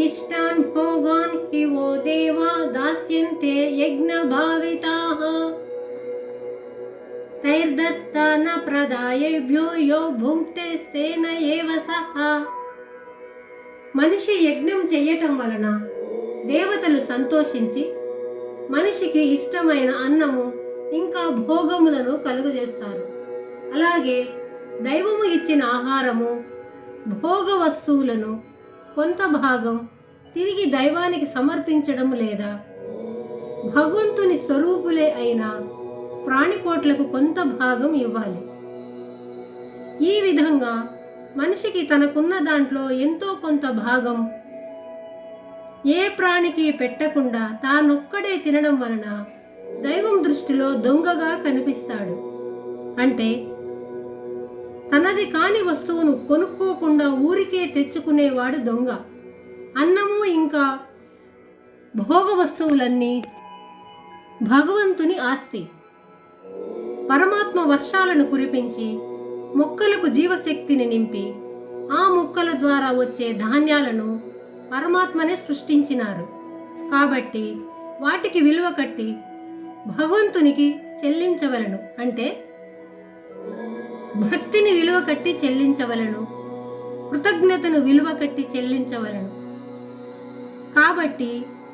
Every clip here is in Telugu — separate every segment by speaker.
Speaker 1: ఇష్టాన్ భోగాన్ హి वो దేవా దాస్యంతే యజ్ఞ భావితాః తైర్దత్తాన ప్రదాయేభ్యో యో భుంక్తే స్తేన ఏవ సహా మనిషి యజ్ఞం చేయటం వలన దేవతలు సంతోషించి మనిషికి ఇష్టమైన అన్నము ఇంకా భోగములను కలుగజేస్తారు అలాగే దైవము ఇచ్చిన ఆహారము భోగ వస్తువులను కొంత భాగం తిరిగి దైవానికి సమర్పించడం లేదా? భగవంతుని స్వరూపులే అయిన ప్రాణికోట్లకు కొంత భాగం ఇవ్వాలి. ఈ విధంగా మనిషికి తనకున్న దాంట్లో ఎంతో కొంత భాగం ఏ ప్రాణికి పెట్టకుండా తానొక్కడే తినడం వలన దైవం దృష్టిలో దొంగగా కనిపిస్తాడు. అంటే తనది కాని వస్తువును కొనుక్కోకుండా ఊరికే తెచ్చుకునేవాడు దొంగ. అన్నము ఇంకా భోగ వస్తువులన్నీ భగవంతుని ఆస్తి. పరమాత్మ వర్షాలను కురిపించి మొక్కలకు జీవశక్తిని నింపి ఆ మొక్కల ద్వారా వచ్చే ధాన్యాలను పరమాత్మనే సృష్టించినారు. కాబట్టి వాటికి విలువ కట్టి భగవంతునికి చెల్లించవలను. అంటే భక్తిని విలువ కట్టి చెల్లించవలను కృతజ్ఞతను విలువ కట్టి చెల్లించవలను. కాబట్టి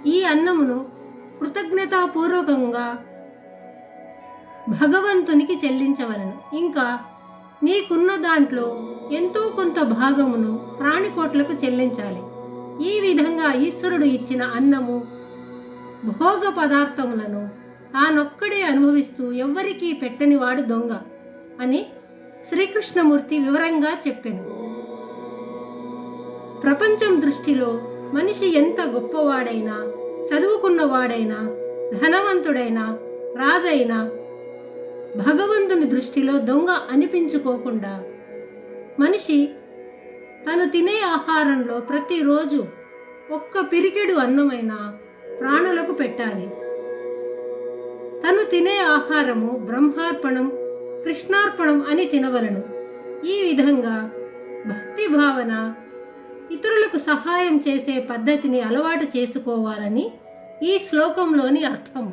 Speaker 1: ఈ అన్నమును కృతజ్ఞతాపూర్వకంగా భగవంతునికి చెల్లించవలను. ఇంకా నీకున్న దాంట్లో ఎంతో కొంత భాగమును ప్రాణికోట్లకు చెల్లించాలి. ఈ విధంగా ఈశ్వరుడు ఇచ్చిన అన్నము భోగ పదార్థములను తానొక్కడే అనుభవిస్తూ ఎవ్వరికీ పెట్టని వాడు దొంగ అని శ్రీకృష్ణమూర్తి వివరంగా చెప్పెను. ప్రపంచం దృష్టిలో మనిషి ఎంత గొప్పవాడైనా చదువుకున్నవాడైనా ధనవంతుడైనా రాజైనా భగవంతుని దృష్టిలో దొంగ అనిపించుకోకుండా మనిషి తను తినే ఆహారంలో ప్రతిరోజు ఒక్క పిరికెడు అన్నమైన ప్రాణులకు పెట్టాలి. తను తినే ఆహారము బ్రహ్మార్పణం కృష్ణార్పణం అని తినవలను. ఈ విధంగా భక్తి భావన ఇతరులకు సహాయం చేసే పద్ధతిని అలవాటు చేసుకోవాలని ఈ శ్లోకంలోని అర్థం.